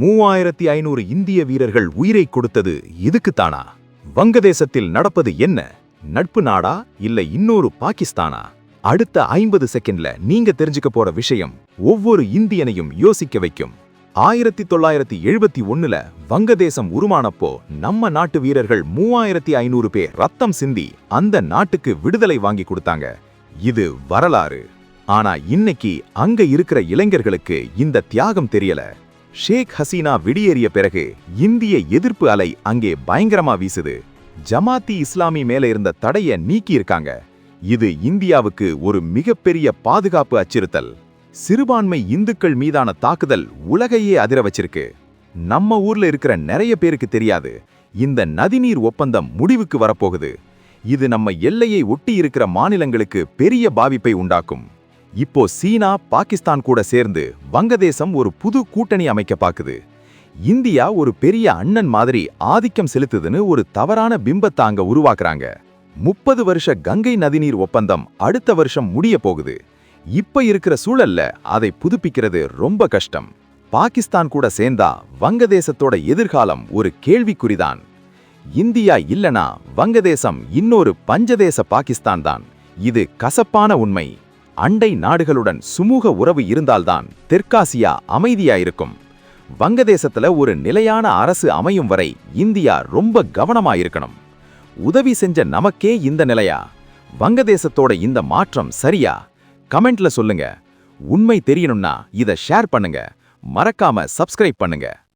மூவாயிரத்தி ஐநூறு இந்திய வீரர்கள் உயிரை கொடுத்தது இதுக்குத்தானா? வங்கதேசத்தில் நடப்பது என்ன? நட்பு நாடா இல்ல இன்னொரு பாகிஸ்தானா? அடுத்த ஐம்பது செகண்ட்ல நீங்க தெரிஞ்சுக்க போற விஷயம் ஒவ்வொரு இந்தியனையும் யோசிக்க வைக்கும். ஆயிரத்தி தொள்ளாயிரத்தி எழுபத்தி ஒண்ணுல வங்கதேசம் உருமானப்போ நம்ம நாட்டு வீரர்கள் மூவாயிரத்தி ஐநூறு பேர் ரத்தம் சிந்தி அந்த நாட்டுக்கு விடுதலை வாங்கி கொடுத்தாங்க. இது வரலாறு. ஆனா இன்னைக்கு அங்க இருக்கிற இளைஞர்களுக்கு இந்த தியாகம் தெரியல. ஷேக் ஹசீனா விடியேறிய பிறகு இந்திய எதிர்ப்பு அலை அங்கே பயங்கரமா வீசுது. ஜமாத்தி இஸ்லாமி மேல இருந்த தடைய நீக்கியிருக்காங்க. இது இந்தியாவுக்கு ஒரு மிகப்பெரிய பாதுகாப்பு அச்சுறுத்தல். சிறுபான்மை இந்துக்கள் மீதான தாக்குதல் உலகையே அதிர வச்சிருக்கு. நம்ம ஊர்ல இருக்கிற நிறைய பேருக்கு தெரியாது. இந்த நதிநீர் ஒப்பந்தம் முடிவுக்கு வரப்போகுது. இது நம்ம எல்லையை ஒட்டி இருக்கிற மாநிலங்களுக்கு பெரிய பாதிப்பை உண்டாக்கும். இப்போ சீனா பாகிஸ்தான் கூட சேர்ந்து வங்கதேசம் ஒரு புது கூட்டணி அமைக்க பாக்குது. இந்தியா ஒரு பெரிய அண்ணன் மாதிரி ஆதிக்கம் செலுத்துதுன்னு ஒரு தவறான பிம்பத்தை அங்க உருவாக்குறாங்க. முப்பது வருஷ கங்கை நதிநீர் ஒப்பந்தம் அடுத்த வருஷம் முடிய போகுது. இப்ப இருக்கிற சூழல்ல அதை புதுப்பிக்கிறது ரொம்ப கஷ்டம். பாகிஸ்தான் கூட சேர்ந்தா வங்கதேசத்தோட எதிர்காலம் ஒரு கேள்விக்குறிதான். இந்தியா இல்லனா வங்கதேசம் இன்னொரு பஞ்சதேச பாகிஸ்தான் தான். இது கசப்பான உண்மை. அண்டை நாடுகளுடன் சுமூக உறவு இருந்தால்தான் தெற்காசியா அமைதியா இருக்கும் வங்கதேசத்துல ஒரு நிலையான அரசு அமையும் வரை இந்தியா ரொம்ப கவனமா இருக்கணும் உதவி செஞ்ச நமக்கே இந்த நிலையா? வங்கதேசத்தோட இந்த மாற்றம் சரியா? கமெண்ட்ல சொல்லுங்க. உண்மை தெரியணும்னா இதை ஷேர் பண்ணுங்க. மறக்காம சப்ஸ்கிரைப் பண்ணுங்க.